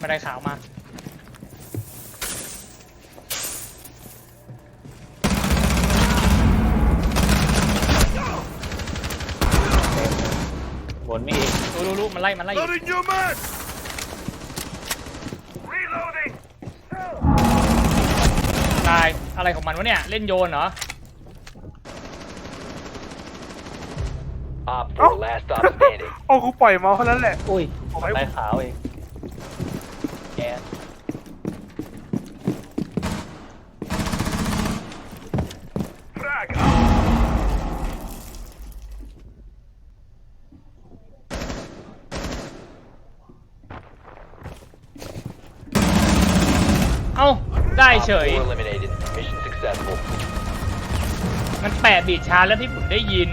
บันไดขาวมาบนมีอีกรู้รู้รู้มันไล่มันไล่อยู่ Loading your man! Reloading! ตายอะไรของมันวะเนี่ย เล่นโยนเหรอ Op 4, last stop standing. โอ้กูปล่อยเมาส์เท่านั้นแหละ อุ้ยเอาไว้บันไดขาวเอง แกน Frag! เอ้า ได้ Op เฉย4 eliminated. Mission successful. มันแปะบีดชาร์จแล้วที่ผมได้ยิน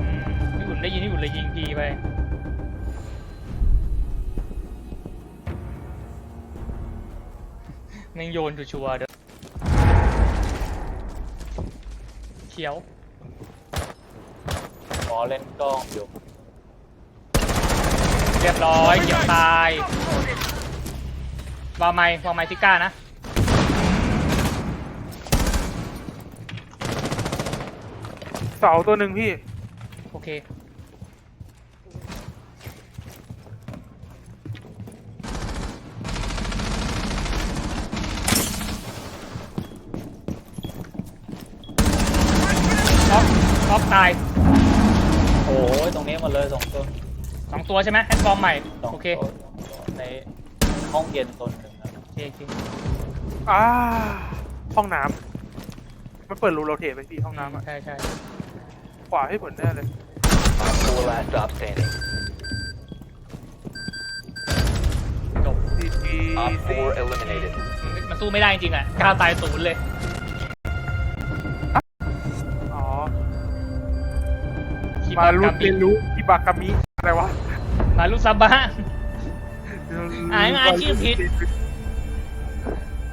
อืมที่ผมได้ยินที่ผมเลยยิงทีไป แม่งโยนชัวร์ๆเด้อเขียวหมอเล่นกล้องอยู่ เรียบร้อยเขียวตายวางไม้วางไม้ทิก้านะเสาตัวหนึ่งพี่ โอเค ท็อปตายโอ้ยตรงนี้หมดเลยสองตัวสองตัวใช่ไหมแฮนด์บอมใหม่สองโอเคตัวในห้องเย็นตัวหนึ่งนะโอเคโอเคอ่าห้องน้ำมันเปิดรูโรเทตไปพี่ห้องน้ำอะใช่ใช่ขวาให้ผลแน่เลย Op 4, last stop standing. จบดีดี Op 4 eliminated. มันสู้ไม่ได้จริงๆอะก้าวตายศูนย์เลย มาบารุกาเรีมิยนรู้อิบากามิอะไรวะมารุซาบะ อ่านอ่านชื่อผิด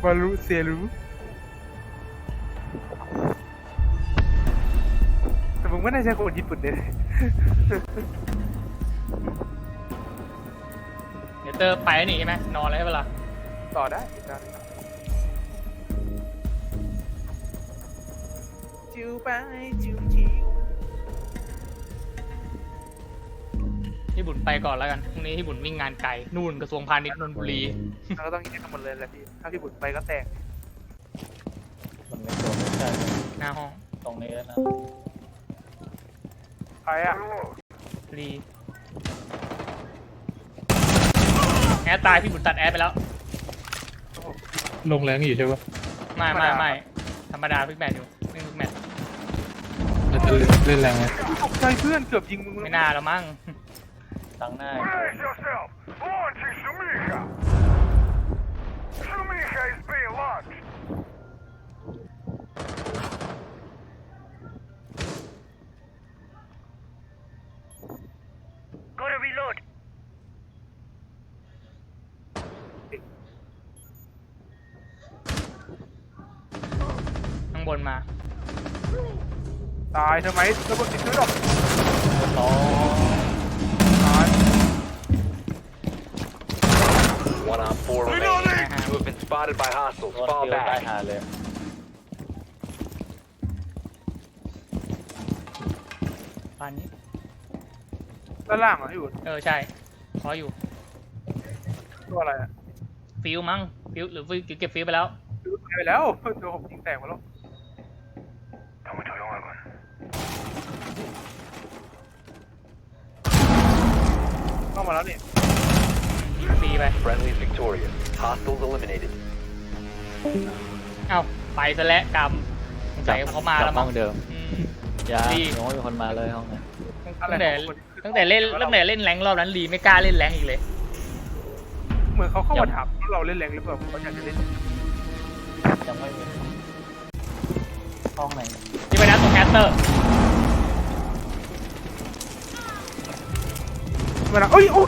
มารุเซรุแต่มึงไม่น่าใช่คนญี่ปุ่นเลยเดี๋ยวเตอร์ไปแล้วนี่ใช่ไหมนอนเลยใช่ปะล่ะต่อได้ได้จิวไปจิวจิ พี่บุญไปก่อนแล้วกันพรุ่งนี้พี่บุญวิ่งงานไกลนู่นกระทรวงพาณิชย์นนทบุรี เราก็ต้องแยกกันหมดเลยแหละพี่ ถ้าพี่บุญไปก็แตกมันไม่ตัวไม่ใช่หน้าห้องตรงนี้แล้วนะใครอะรีแอดตายพี่บุญตัดแอดไปแล้ว ลงแรงอยู่ใช่ปะไม่ไม่ไม่ธรรมดาพิกแมทอยู่ไม่พิกแมทมันจะเล่นแรงไหมตกใจเพื่อนเกือบยิงมึงไม่น่าแล้วมั้ง ตั้งหน้า Brace yourself! Launching Shumiha! Shumiha is being launched! ข้างบนมาตายทำไมระเบิดติดเชื้อหรอกสอง ตาย four remain. You have been spotted by hostiles. Fall ตา back. ปานนี้ ด้านล่างเหรอพี่บุญเออ ใช่ขออยู่ ตัวอะไรอะฟิวมั้ง ฟิวหรือฟิวเก็บฟิวไปแล้วไปแล้วโดนผมยิงแตกหมาแล้วทำไมถอยลงมาก่อเข้ามาแล้วนี่ ยิงฟรีไป Friendly is victorious. Hostiles eliminated. เอ้าไปซะแล้วกรรมสงสัยเขามาแล้วห้มั้องงเดิมอืม อย่าดีโอ้ยมีคนมาเลยห้องนี้อะไรตั้งแต่ของคนตั้งแต่เล่นตั้งแต่เล่นแรงค์รอบนั้นรีไม่กล้าเล่นแรงค์อีกเลย เหมือนเขาเข้ามาถามว่าเราเล่นแรงหรือเปล่าเขาอยากจะเล่นยังไม่มีห้องไหนที่ไปนะตรงแคสเตอร์เวลาเอ้ยโอ้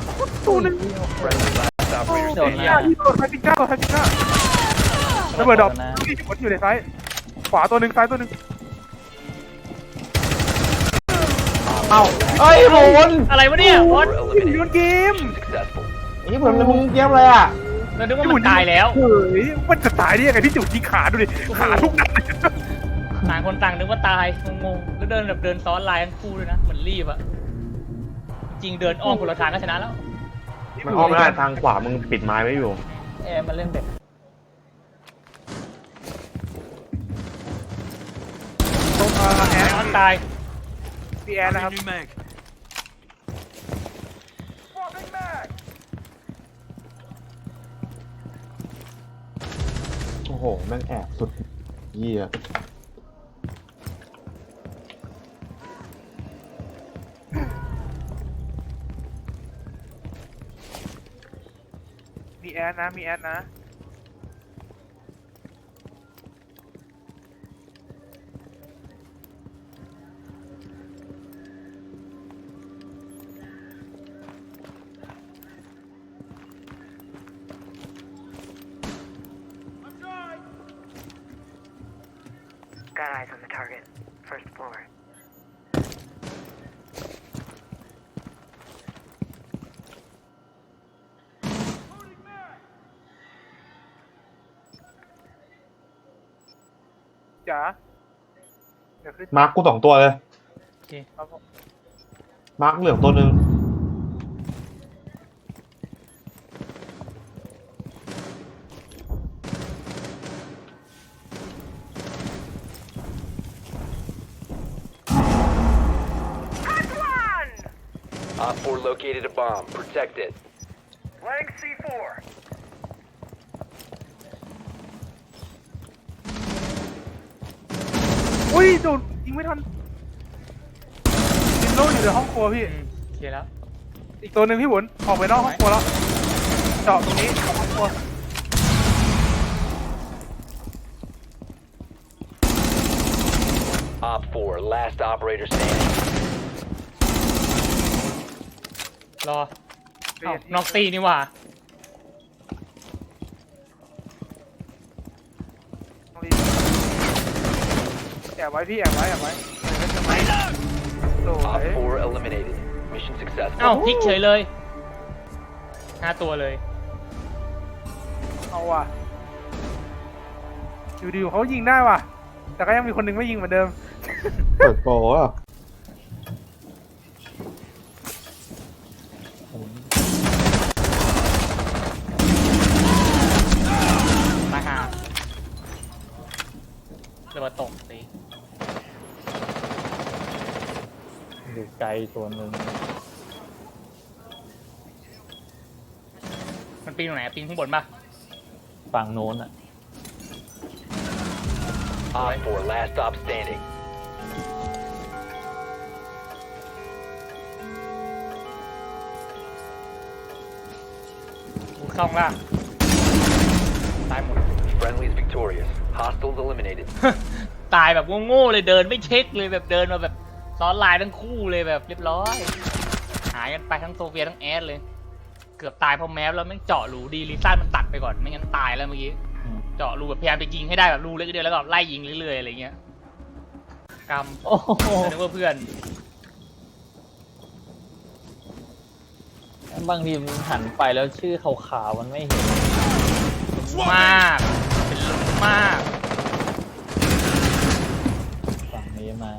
ตัวหนึง Friendly last operator โดน standing. หน้าที่โดนไทปิก้าตัวไทปิก้าระเบิดดอกที่อยู่บนอยู่ในซ้ายขวาตัวหนึ่งซ้ายตัวหนึ่ง Op เอ้าเอ้ยหมุนอะไรวะเนี่ยบอส Four พี่บุญโยน eliminated. เกม Successful. ไอ้เหมือนมึงเยี่ยมเลยอะเราคิดว่ามันตายแล้วเฮ้ยมันจะตายได้ยังไงพี่จุกยิงขาดูดิขาทุกนัดเลยต่างคนต่างนึกว่าตายงงๆแล้วเดินแบบเดินซ้อนลายทั้งคู่ด้วยนะเหมือนรีบอะจริงเดินอ้อมคนละทางก็ชนะแล้ว มันอ้อมไม่ได้ทางขวามึงปิดไม้ไว้อยู่ เอ็มันเล่นเด็กตรงเอ่อแอไอนออนตายพี่แอนนะครับ Swapping mag. โอ้โห แม่งแอบสุดเยี่ย มีแอดนะ มีแอดนะ จ๋าเดี๋ยวขึ้นมาร์คกูสองตัวเลย ครับผมมาร์คเหลืองตัวหนึ่ง Op 4 located a bomb. Protect it. Laying C4. อุ้ยโดนยิงไม่ทันยิงโล่อยู่ในห้องครัวพี่ อืมเคลียร์แล้ว อีกตัวหนึ่งพี่บุญออกไปนอกห้องครัวแล้ว เจาะตรงนี้ของห้องครัว Op 4, last operator standing. รอเอ้านอกตีนี่หว่า ต้องรีบแอบไว้พี่แอบไว้แอบไว้แอบไว้สว Op ย4 eliminated. Mission เอ้า successful. พลิกเฉยเลยห้าตัวเลย เอาว่ะอยู่ดีๆเขายิงได้ว่ะ แต่ก็ยังมีคนหนึ่งไม่ยิงเหมือนเดิม เปิดโปรอะมาหาเรือว่าตกสิ อยู่ไกลตัวหนึ่งมันปีนตรงไหนอะปีนข้างบนปะฝั่งโน้นอะ Op 4, last stop standing. กูเข้าข้างล่างตายหมด Friendly's victorious. Hostiles eliminated. ตายแบบโง่ๆเลยเดินไม่เช็คเลยแบบเดินมาแบบ ซ้อนลายทั้งคู่เลยแบบเรียบร้อย หายกันไปทั้งโซเฟียทั้งแอสเลย เกือบตายเพราะแมสแล้วแม่งเจาะรูดีลิซ่ามันตัดไปก่อนไม่งั้นตายแล้วเมื่อกี้อืมเจาะรูแบบพยายามจะยิงให้ได้แบบรูเล็กเดียวแล้วก็ไล่ยิงเรื่อยๆอะไรเงี้ยกรรมโอ้โหนึกว่าเพื่อนบางทีมันหันไปแล้วชื่อขาวๆมันไม่เห็นมากเป็นลุงมากฝั่งนี้มา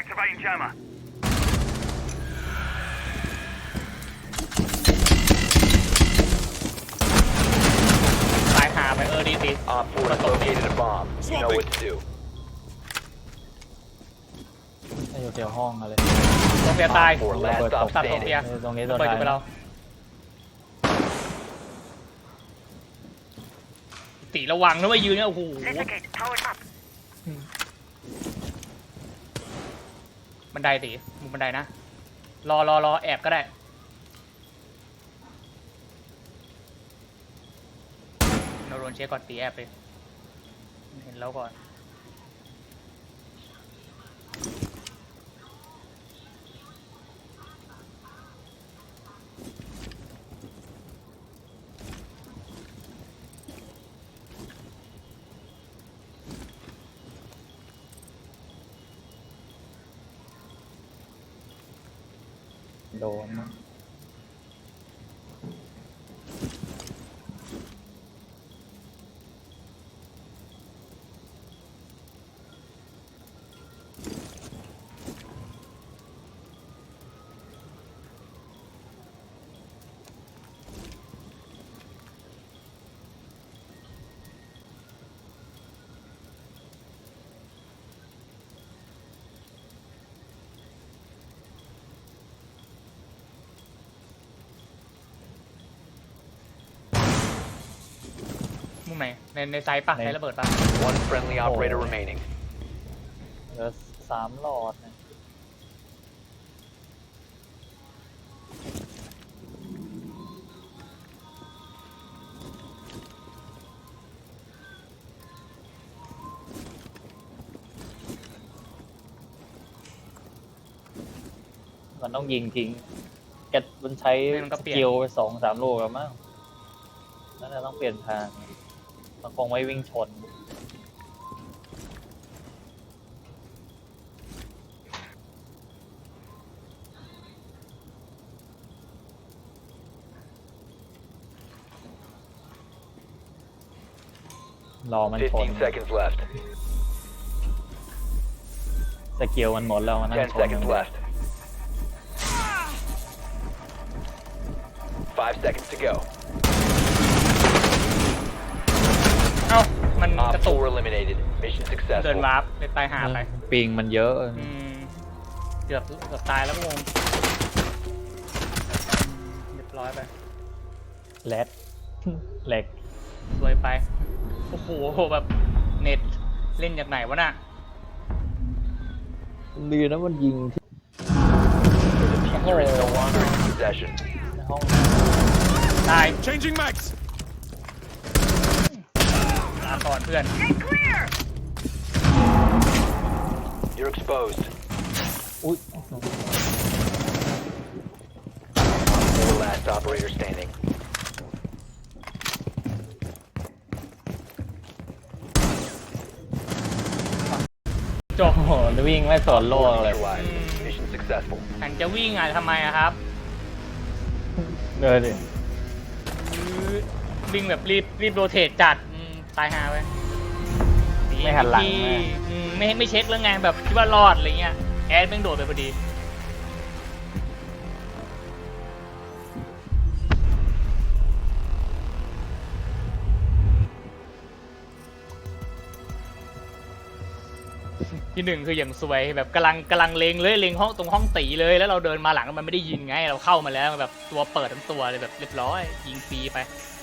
Activating jammer. ตายหาไปเออดีสิ Op 4 has located a bomb. You know what to do. ไอ้อยู่แถวห้องอะไรโซเฟียตาย Op 4, last stop ตัดโซ standing. เฟียตรงนี้ตัวเปิดท้าอยยู่ไปเราตีระวังนะว่ายืนเนี่ยโอ้โห Syndicate, powered up. บันไดตีมุมบันไดนะ รอรอรอแอบก็ได้ นเช็คก่อนตีแอบไป เห็นแล้วก่อนโดน มั้งมุมไหน ในในไซส์ปะใช้ระเบิดปะ One friendly operator remaining. เหลือสามหลอดนะมันต้องยิงทิ้งแกมันใช้ไม่มันก็สเปลี่ยน กิลไปสองสามลูกแล้วมั้งนั่นแหละต้องเปลี่ยนทาง มันคงไม่วิ่งชน รอมันชน 15 seconds left. สกิลมันหมดแล้วมันนั่ง10ชน seconds left. 5 seconds to go. เอ้า มันก Op ระตุก 4 eliminated. Mission เดิน successful. วาร์ปไปตายหาไปปิงมันเยอะอืมเกือบเกือบตายแล้วงงเรียบร้อยไปแรดเหล็กรวยไป โอ้โหแบบเน็ตเล่นจากไหนวะน่ะ ดีนะมันยิงที่ The diffuser is no longer in possession. ห้องตาย changing max ลาก่อนเพื่อน You're exposed. อุ้ย Four last operator standing. จบโอ้โหวิ่งไม่สนโลกเลย Neutralized. Mission successful. หันจะวิ่งอะทำไมอะครับเดินดิ วิ่งแบบรีบรีบโรเทตจัดอืม ตายหาไปไม่หันหลังที่นะ อืมไม่ไม่เช็คเรื่องไงแบบคิดว่ารอดอะไรเงี้ยแอดแม่งโดดไปพอดี ที่หนึ่งคืออย่างสวยแบบกำลังกำลังเลงเลยเลงห้องตรงห้องตีเลยแล้วเราเดินมาหลังมันไม่ได้ยินไง เราเข้ามาแล้วแบบตัวเปิดทั้งตัวเลยแบบเรียบร้อย ยิงฟรีไป5